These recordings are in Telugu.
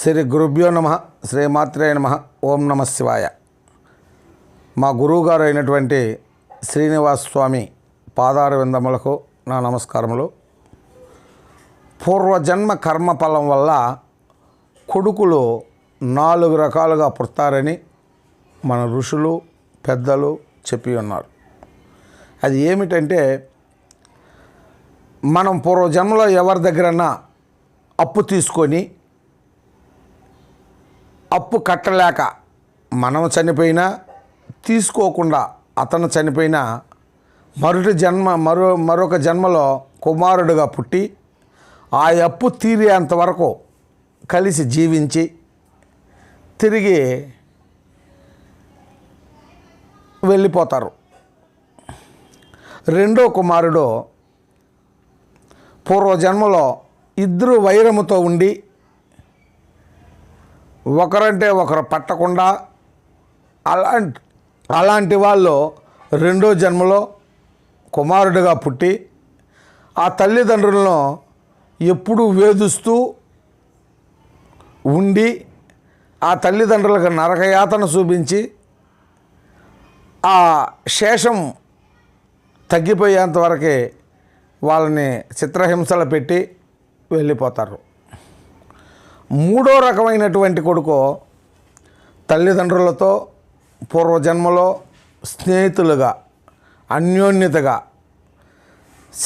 శ్రీ గురుభ్యో నమ శ్రీమాత్రే నమ ఓం నమ శివాయ. మా గురువుగారు అయినటువంటి శ్రీనివాస స్వామి పాదార విందములకు నా నమస్కారములు. పూర్వజన్మ కర్మఫలం వల్ల కొడుకులు నాలుగు రకాలుగా పుడతారని మన ఋషులు పెద్దలు చెప్పి ఉన్నారు. అది ఏమిటంటే మనం పూర్వజన్మలో ఎవరి దగ్గరన్నా అప్పు తీసుకొని అప్పు కట్టలేక మనం చనిపోయినా తీసుకోకుండా అతను చనిపోయినా మరొక జన్మ మరో మరొక జన్మలో కుమారుడుగా పుట్టి ఆ అప్పు తీరేంత వరకు కలిసి జీవించి తిరిగి వెళ్ళిపోతారు. రెండో కుమారుడు పూర్వజన్మలో ఇద్దరు వైరముతో ఉండి ఒకరంటే ఒకరు పట్టకుండా అలా అలాంటి వాళ్ళు రెండో జన్మలో కుమారుడిగా పుట్టి ఆ తల్లిదండ్రులను ఎప్పుడూ వేధిస్తూ ఉండి ఆ తల్లిదండ్రులకు నరకయాతన చూపించి ఆ శేషం తగ్గిపోయేంతవరకే వాళ్ళని చిత్రహింసలు పెట్టి వెళ్ళిపోతారు. మూడో రకమైనటువంటి కొడుకు తల్లిదండ్రులతో పూర్వజన్మలో స్నేహితులుగా అన్యోన్యతగా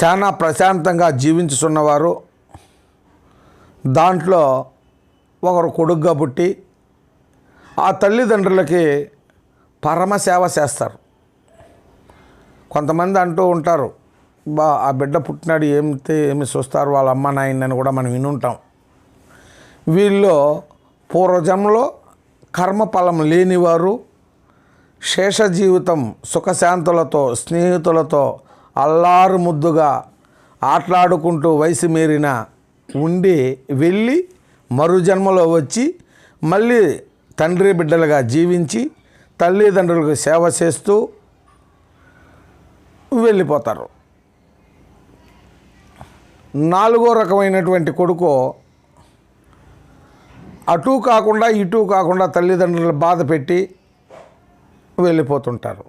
చాలా ప్రశాంతంగా జీవించుతున్నవారు దాంట్లో ఒకరు కొడుగ్గా పుట్టి ఆ తల్లిదండ్రులకి పరమసేవ చేస్తారు. కొంతమంది అంటూ ఉంటారు బా ఆ బిడ్డ పుట్టినాడు ఏమితే ఏమి చూస్తారు వాళ్ళ అమ్మ నాయనని కూడా మనం వినుంటాం. వీళ్ళు పూర్వజంలో కర్మఫలం లేనివారు శేష జీవితం సుఖశాంతులతో స్నేహితులతో అల్లారు ముద్దుగా ఆటలాడుకుంటూ వయసు మీరిన ఉండి వెళ్ళి మరు జన్మలో వచ్చి మళ్ళీ తండ్రి బిడ్డలుగా జీవించి తల్లిదండ్రులకు సేవ చేస్తూ వెళ్ళిపోతారు. నాలుగో రకమైనటువంటి కొడుకు అటు కాకుండా ఇటు కాకుండా తల్లిదండ్రులు బాధ పెట్టి వెళ్ళిపోతుంటారు.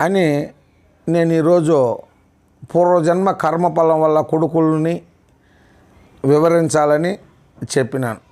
అని నేను ఈరోజు పూర్వజన్మ కర్మఫలం వల్ల కొడుకుల్ని వివరించాలని చెప్పినాను.